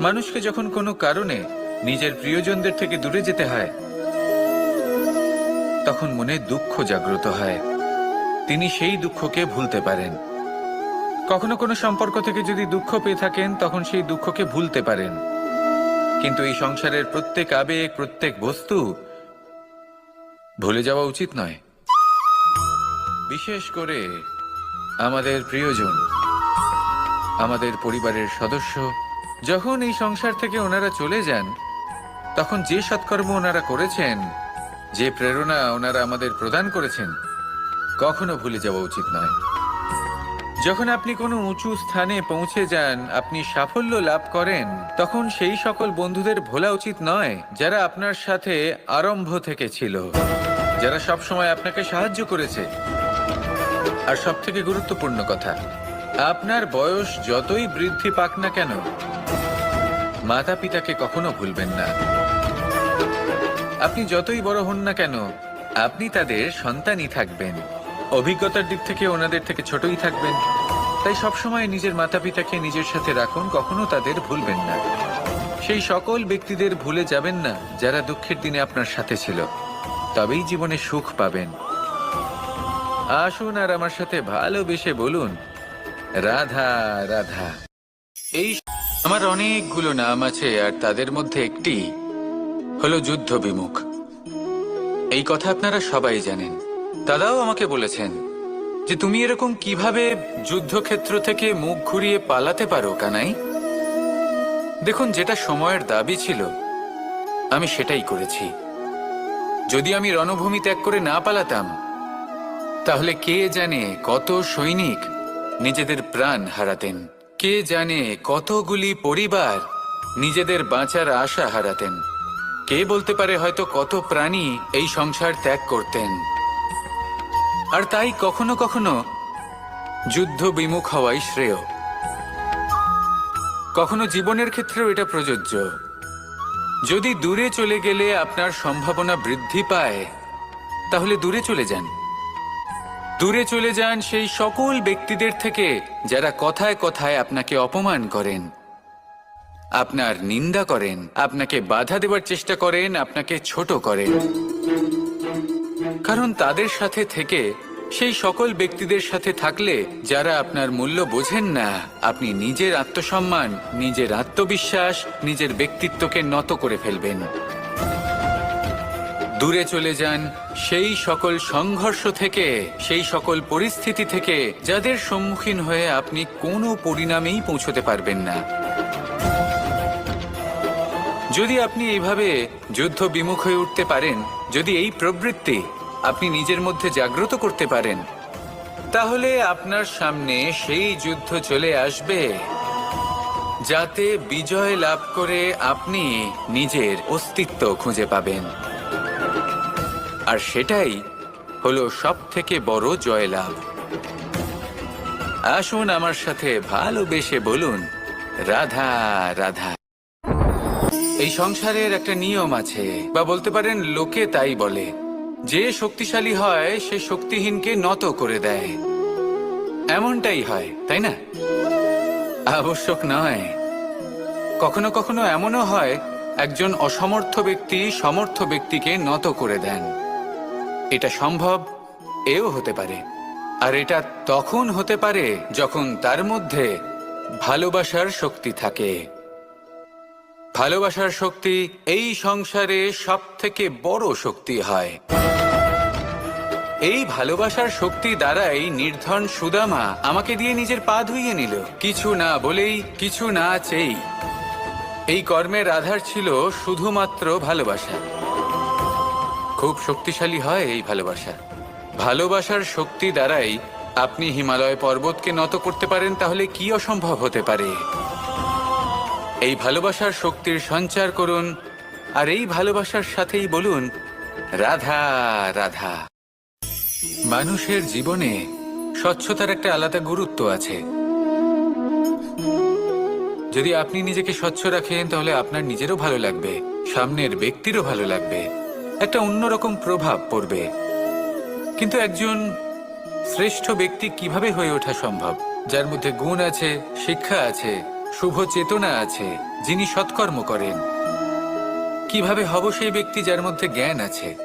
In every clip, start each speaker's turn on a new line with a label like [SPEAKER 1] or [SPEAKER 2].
[SPEAKER 1] মানুষকে যখন কোনো কারণে নিজের প্রিয়জনদের থেকে দূরে যেতে হয়, তখন মনে দুঃখ জাগ্রত হয়। তিনি সেই দুঃখকে ভুলতে পারেন। কখনো কোনো সম্পর্ক থেকে যদি দুঃখ পেয়ে থাকেন, তখন সেই দুঃখকে ভুলতে পারেন। কিন্তু এই সংসারের প্রত্যেক আবেগ, প্রত্যেক বস্তু ভুলে যাওয়া উচিত নয়। বিশেষ করে আমাদের প্রিয়জন, আমাদের পরিবারের সদস্য যখন এই সংসার থেকে ওনারা চলে যান, তখন যে সৎকর্ম ওনারা করেছেন, যে প্রেরণা ওনারা আমাদের প্রদান করেছেন, কখনো ভুলে যাওয়া উচিত নয়। যখন আপনি কোনো উঁচু স্থানে পৌঁছে যান, আপনি সাফল্য লাভ করেন, তখন সেই সকল বন্ধুদের ভোলা উচিত নয়, যারা আপনার সাথে আরম্ভ থেকে ছিল, যারা সব সময় আপনাকে সাহায্য করেছে। আর সব থেকে গুরুত্বপূর্ণ কথা, আপনার বয়স যতই বৃদ্ধি পাক না কেন মাতা পিতাকে কখনো ভুলবেন না। আপনি যতই বড় হন না কেন, আপনি তাদের সন্তানই থাকবেন। অভিজ্ঞতার দিক থেকে ওনাদের থেকে ছোটই থাকবেন। তাই সবসময় নিজের মাতা পিতাকে নিজের সাথে রাখুন, কখনো তাদের ভুলবেন না। সেই সকল ব্যক্তিদের ভুলে যাবেন না যারা দুঃখের দিনে আপনার সাথে ছিল। তবেই জীবনে সুখ পাবেন। আসুন আর আমার সাথে ভালোবেসে বলুন, রাধা রাধা। এই আমার অনেকগুলো নাম আছে, আর তাদের মধ্যে একটি হলো যুদ্ধ বিমুখ এই কথা আপনারা সবাই জানেন। দাদাও আমাকে বলেছেন যে, তুমি এরকম কীভাবে যুদ্ধক্ষেত্র থেকে মুখ ঘুরিয়ে পালাতে পারো, কানাই? দেখুন, যেটা সময়ের দাবি ছিল, আমি সেটাই করেছি। যদি আমি রণভূমি ত্যাগ করে না পালাতাম, তাহলে কে জানে কত সৈনিক নিজেদের প্রাণ হারাতেন। কে জানে কতগুলি পরিবার নিজেদের বাঁচার আশা হারাতেন? কে বলতে পারে হয়তো কত প্রাণী এই সংসার ত্যাগ করতেন? আর তাই কখনো কখনো যুদ্ধ বিমুখ হওয়াই শ্রেয়। কখনো জীবনের ক্ষেত্রেও এটা প্রযোজ্য। যদি দূরে চলে গেলে আপনার সম্ভাবনা বৃদ্ধি পায়, তাহলে দূরে চলে যান। দূরে চলে যান সেই সকল ব্যক্তিদের থেকে যারা কথায় কথায় আপনাকে অপমান করেন, আপনার নিন্দা করেন, আপনাকে বাধা দেবার চেষ্টা করেন, আপনাকে ছোট করেন। কারণ তাদের সাথে থেকে, সেই সকল ব্যক্তিদের সাথে থাকলে যারা আপনার মূল্য বোঝেন না, আপনি নিজের আত্মসম্মান, নিজের আত্মবিশ্বাস, নিজের ব্যক্তিত্বকে নত করে ফেলবেন। দূরে চলে যান সেই সকল সংঘর্ষ থেকে, সেই সকল পরিস্থিতি থেকে, যাদের সম্মুখীন হয়ে আপনি কোনো পরিণামেই পৌঁছতে পারবেন না। যদি আপনি এইভাবে যুদ্ধ বিমুখ হয়ে উঠতে পারেন, যদি এই প্রবৃত্তি আপনি নিজের মধ্যে জাগ্রত করতে পারেন, তাহলে আপনার সামনে সেই যুদ্ধ চলে আসবে, যাতে বিজয় লাভ করে আপনি নিজের অস্তিত্ব খুঁজে পাবেন। আর সেটাই হলো সব থেকে বড় জয়লাভ। আসুন আমার সাথে ভালোবেসে বলুন, রাধা রাধা। এই সংসারের একটা নিয়ম আছে, বা বলতে পারেন লোকে তাই বলে, যে শক্তিশালী হয়, সে শক্তিহীনকে নত করে দেয়। এমনটাই হয়, তাই না? আবশ্যক নয়। কখনো কখনো এমনও হয়, একজন অসমর্থ ব্যক্তি সমর্থ ব্যক্তিকে নত করে দেন। এটা সম্ভব, এও হতে পারে। আর এটা তখন হতে পারে যখন তার মধ্যে ভালোবাসার শক্তি থাকে। ভালোবাসার শক্তি এই সংসারে সব থেকে বড় শক্তি হয়। এই ভালোবাসার শক্তি দ্বারাই নির্ধন সুদামা আমাকে দিয়ে নিজের পা ধুইয়ে নিল। কিছু না বলেই, কিছু না চেই এই কর্মের আধার ছিল শুধুমাত্র ভালোবাসা। খুব শক্তিশালী হয় এই ভালোবাসা। ভালোবাসার শক্তি দ্বারাই আপনি হিমালয় পর্বতকে নত করতে পারেন, তাহলে কি অসম্ভব হতে পারে? এই ভালোবাসার শক্তির সঞ্চার করুন, আর এই ভালোবাসার সাথেই বলুন, রাধা রাধা। মানুষের জীবনে স্বচ্ছতার একটা আলাদা গুরুত্ব আছে। যদি আপনি নিজেকে স্বচ্ছ রাখেন, তাহলে আপনার নিজেরও ভালো লাগবে, সামনের ব্যক্তিরও ভালো লাগবে। একটা অন্যরকম প্রভাব পড়বে। কিন্তু একজন শ্রেষ্ঠ ব্যক্তি কীভাবে হয়ে ওঠা সম্ভব? যার মধ্যে গুণ আছে, শিক্ষা আছে, শুভ চেতনা আছে, যিনি সৎকর্ম করেন। কীভাবে হব সেই ব্যক্তি যার মধ্যে জ্ঞান আছে?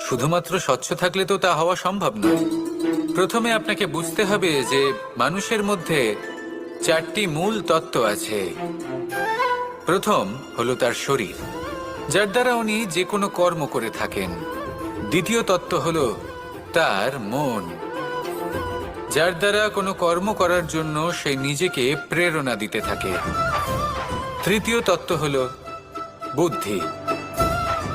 [SPEAKER 1] শুধুমাত্র স্বচ্ছ থাকলে তো তা হওয়া সম্ভব নয়। প্রথমে আপনাকে বুঝতে হবে যে মানুষের মধ্যে চারটি মূল তত্ত্ব আছে। প্রথম হলো তার শরীর। যার দ্বারা উনি যে কোনো কর্ম করে থাকেন। দ্বিতীয় তত্ত্ব হল তার মন। যার দ্বারা কোনো কর্ম করার জন্য সে নিজেকে প্রেরণা দিতে থাকে। তৃতীয় তত্ত্ব হল বুদ্ধি।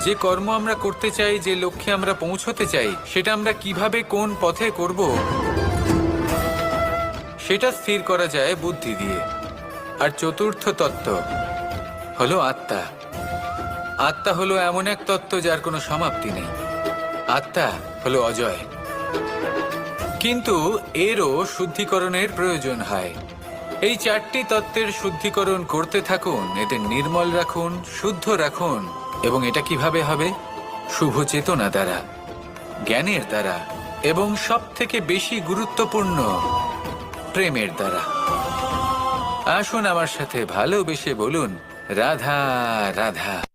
[SPEAKER 1] যে কর্ম আমরা করতে চাই, যে লক্ষ্যে আমরা পৌঁছতে চাই, সেটা আমরা কীভাবে কোন পথে করব, সেটা স্থির করা যায় বুদ্ধি দিয়ে। আর চতুর্থ তত্ত্ব হলো আত্মা। আত্মা হলো এমন এক তত্ত্ব যার কোনো সমাপ্তি নেই। আত্মা হলো অজয়। কিন্তু এরও শুদ্ধিকরণের প্রয়োজন হয়। এই চারটি তত্ত্বের শুদ্ধিকরণ করতে থাকুন, এদের নির্মল রাখুন, শুদ্ধ রাখুন, এবং এটা কীভাবে হবে? শুভ চেতনা দ্বারা, জ্ঞানের দ্বারা, এবং সব থেকে বেশি গুরুত্বপূর্ণ, প্রেমের দ্বারা। আসুন আমার সাথে ভালোবেসে বলুন, রাধা রাধা।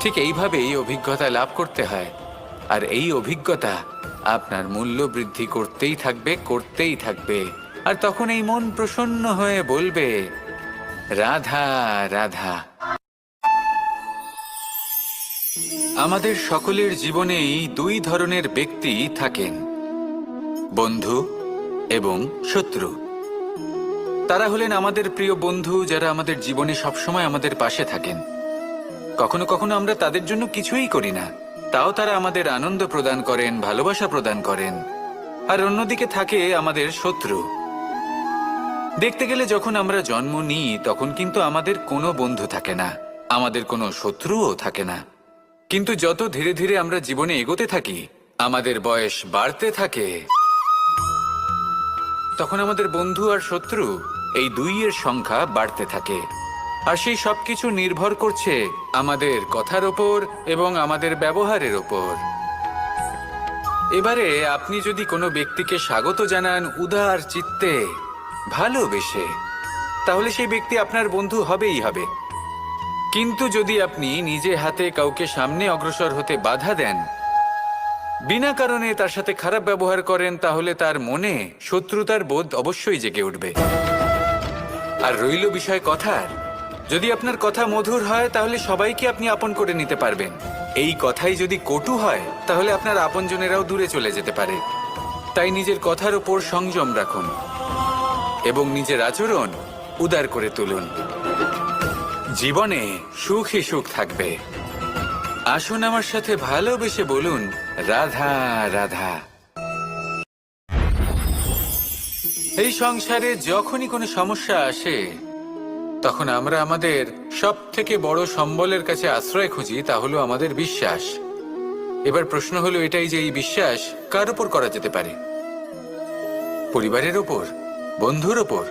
[SPEAKER 1] ঠিক এইভাবেই অভিজ্ঞতা লাভ করতে হয়। আর এই অভিজ্ঞতা আপনার মূল্য বৃদ্ধি করতেই থাকবে করতেই থাকবে। আর তখন এই মন প্রসন্ন হয়ে বলবে, রাধা রাধা। আমাদের সকলের জীবনেই দুই ধরনের ব্যক্তি থাকেন, বন্ধু এবং শত্রু। তারা হলেন আমাদের প্রিয় বন্ধু যারা আমাদের জীবনে সবসময় আমাদের পাশে থাকেন। কখনো কখনো আমরা তাদের জন্য কিছুই করি না। তাও তারা আমাদের আনন্দ প্রদান করেন, ভালোবাসা প্রদান করেন। আর অন্যদিকে থাকে আমাদের শত্রু। দেখতে গেলে যখন আমরা জন্ম নিই, তখন কিন্তু আমাদের কোনো বন্ধু থাকে না। আমাদের কোনো শত্রুও থাকে না। কিন্তু যত ধীরে ধীরে আমরা জীবনে এগোতে থাকি, আমাদের বয়স বাড়তে থাকে। তখন আমাদের বন্ধু আর শত্রু, এই দুইয়ের সংখ্যা বাড়তে থাকে। আর সেই সবকিছু নির্ভর করছে আমাদের কথার ওপর এবং আমাদের ব্যবহারের ওপর। এবারে আপনি যদি কোনো ব্যক্তিকে স্বাগত জানান উদার চিত্তে, ভালোবেসে, তাহলে সেই ব্যক্তি আপনার বন্ধু হবেই হবে। কিন্তু যদি আপনি নিজে হাতে কাউকে সামনে অগ্রসর হতে বাধা দেন, বিনা কারণে তার সাথে খারাপ ব্যবহার করেন, তাহলে তার মনে শত্রুতার বোধ অবশ্যই জেগে উঠবে। আর রইল বিষয় কথার যদি আপনার কথা মধুর হয়, তাহলে সবাইকে আপনি আপন করে নিতে পারবেন। এই কথাই যদি কটু হয়, তাহলে আপনার আপনজনেরাও দূরে চলে যেতে পারে। তাই নিজের কথার ওপর সংযম রাখুন এবং নিজের আচরণ উদার করে তুলুন। জীবনে সুখী সুখ থাকবে। আসুন আমার সাথে ভালোবেসে বলুন, রাধা রাধা। এই সংসারে যখনই কোনো সমস্যা আসে তখন আমরা আমাদের সব থেকে বড় সম্বলের কাছে আশ্রয় খুঁজি, তা হলো আমাদের বিশ্বাস। এবার প্রশ্ন হলো এটাই যে এই বিশ্বাস কার উপর করা যেতে পারে? পরিবারের ওপর বন্ধুর ওপর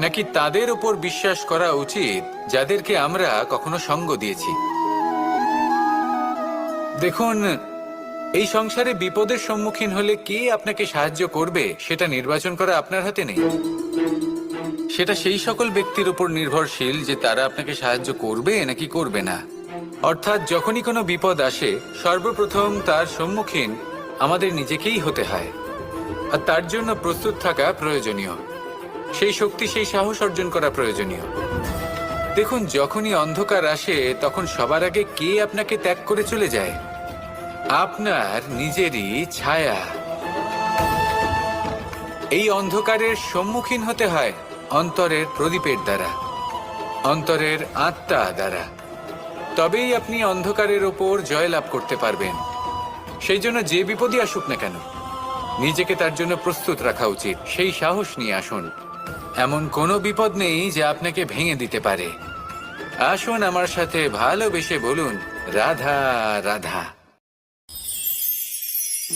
[SPEAKER 1] নাকি তাদের ওপর বিশ্বাস করা উচিত যাদেরকে আমরা কখনো সঙ্গ দিয়েছি? দেখুন, এই সংসারে বিপদের সম্মুখীন হলে কে আপনাকে সাহায্য করবে সেটা নির্বাচন করা আপনার হাতে নেই। সেটা সেই সকল ব্যক্তির উপর নির্ভরশীল যে তারা আপনাকে সাহায্য করবে নাকি করবে না। অর্থাৎ যখনই কোনো বিপদ আসে, সর্বপ্রথম তার সম্মুখীন আমাদের নিজেকেই হতে হয়। আর তার জন্য প্রস্তুত থাকা প্রয়োজনীয়। সেই শক্তি, সেই সাহস অর্জন করা প্রয়োজনীয়। দেখুন, যখনই অন্ধকার আসে, তখন সবার আগে কে আপনাকে ত্যাগ করে চলে যায়? আপনার নিজেরই ছায়া। এই অন্ধকারের সম্মুখীন হতে হয়। অন্তরের প্রদীপের দ্বারা, অন্তরের আত্মা দ্বারা। তবেই আপনি অন্ধকারের ওপর জয়লাভ করতে পারবেন। সেই জন্য যে বিপদই আসুক না কেন, নিজেকে তার জন্য প্রস্তুত রাখা উচিত। সেই সাহস নিয়ে আসুন। এমন কোনো বিপদ নেই যে আপনাকে ভেঙে দিতে পারে। আসুন আমার সাথে ভালোবেসে বলুন, রাধা রাধা।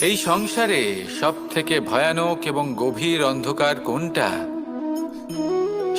[SPEAKER 1] এই সংসারে সব থেকে ভয়ানক এবং গভীর অন্ধকার কোনটা?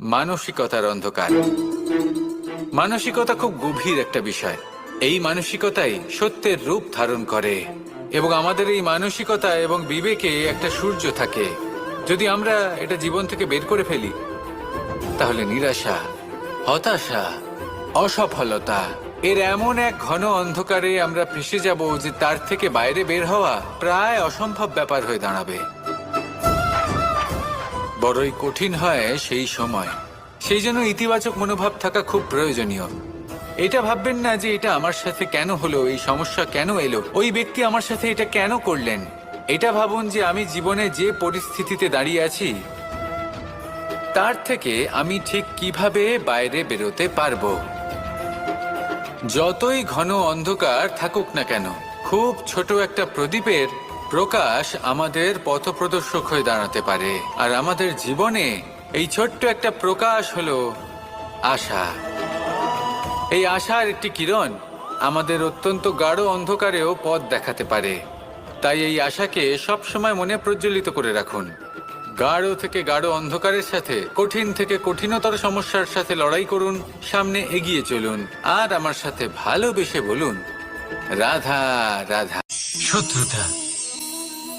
[SPEAKER 1] মানসিকতার অন্ধকার। মানসিকতা খুব গভীর একটা বিষয়। এই মানসিকতাই সত্যের রূপ ধারণ করে এবং আমাদের এই মানসিকতা এবং বিবেকে একটা সূর্য থাকে। যদি আমরা এটা জীবন থেকে বের করে ফেলি, তাহলে নিরাশা, হতাশা, অসফলতা, এর এমন এক ঘন অন্ধকারে আমরা ফেসে যাব যে তার থেকে বাইরে বের হওয়া প্রায় অসম্ভব ব্যাপার হয়ে দাঁড়াবে। বড়ই কঠিন হয় সেই সময়। সেই জন্য ইতিবাচক মনোভাব থাকা খুব প্রয়োজনীয়। এটা ভাববেন না যে এটা আমার সাথে কেন হলো, এই সমস্যা কেন এলো, ওই ব্যক্তি আমার সাথে এটা কেন করলেন? এটা ভাবুন যে আমি জীবনে যে পরিস্থিতিতে দাঁড়িয়ে আছি, তার থেকে আমি ঠিক কীভাবে বাইরে বেরোতে পারব? যতই ঘন অন্ধকার থাকুক না কেন, খুব ছোট একটা প্রদীপের প্রকাশ আমাদের পথপ্রদর্শক হয়ে দাঁড়াতে পারে। আর আমাদের জীবনে এই ছোট্ট একটা প্রকাশ হলো আশা। এই আশার একটি কিরণ আমাদের অত্যন্ত গাঢ় অন্ধকারেও পথ দেখাতে পারে। তাই এই আশাকে সব সময় মনে প্রজ্বলিত করে রাখুন। গাঢ় থেকে গাঢ় অন্ধকারের সাথে, কঠিন থেকে কঠিনতর সমস্যার সাথে লড়াই করুন, সামনে এগিয়ে চলুন, আর আমার সাথে ভালোবেসে বলুন, রাধা রাধা। শত্রুতা।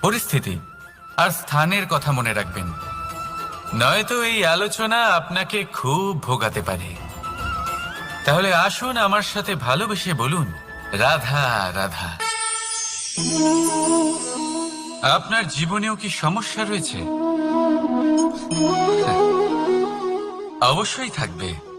[SPEAKER 1] পরিস্থিতি। আর স্থানের কথা মনে রাখবেন। নয়তো এই আলোচনা আপনাকে খুব ভোগাতে পারে। তাহলে আসুন আমার সাথে ভালোবেসে বলুন, রাধা রাধা। আপনার জীবনেও কি সমস্যা রয়েছে? অবশ্যই থাকবে।